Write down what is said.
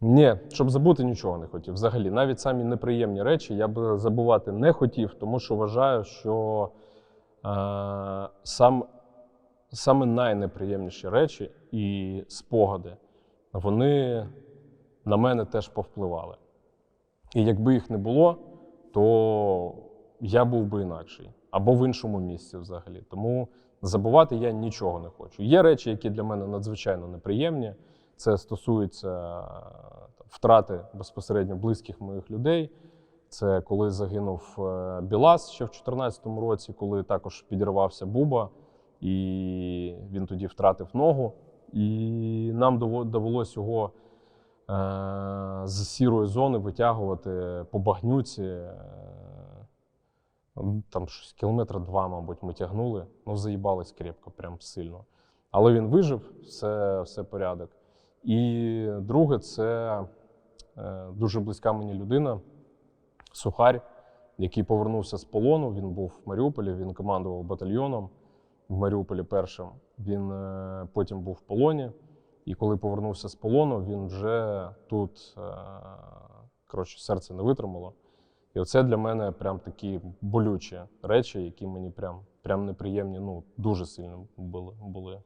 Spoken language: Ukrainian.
Ні, щоб забути нічого не хотів. Взагалі, навіть самі неприємні речі я б забувати не хотів, тому що вважаю, що е, сам, саме найнеприємніші речі і спогади, вони на мене теж повпливали. І якби їх не було, то я був би інакший або в іншому місці взагалі. Тому забувати я нічого не хочу. Є речі, які для мене надзвичайно неприємні. Це стосується е, втрати безпосередньо близьких моїх людей. Це коли загинув е, Білас ще в 2014 році, коли також підірвався Буба, і він тоді втратив ногу. І нам довелось його е, з сірої зони витягувати по багнюці. ну, Там щось кілометра два, мабуть, ми тягнули. Ну, заїбались крепко, прям сильно. Але він вижив, все, все порядок. І друге, це е, дуже близька мені людина, сухарь, який повернувся з полону. Він був в Маріуполі, він командував батальйоном в Маріуполі першим. Він е, потім був в полоні. І коли повернувся з полону, він вже тут е, коротше, серце не витримало. І оце для мене прям такі болючі речі, які мені прям, прям неприємні, ну, дуже сильно були. були.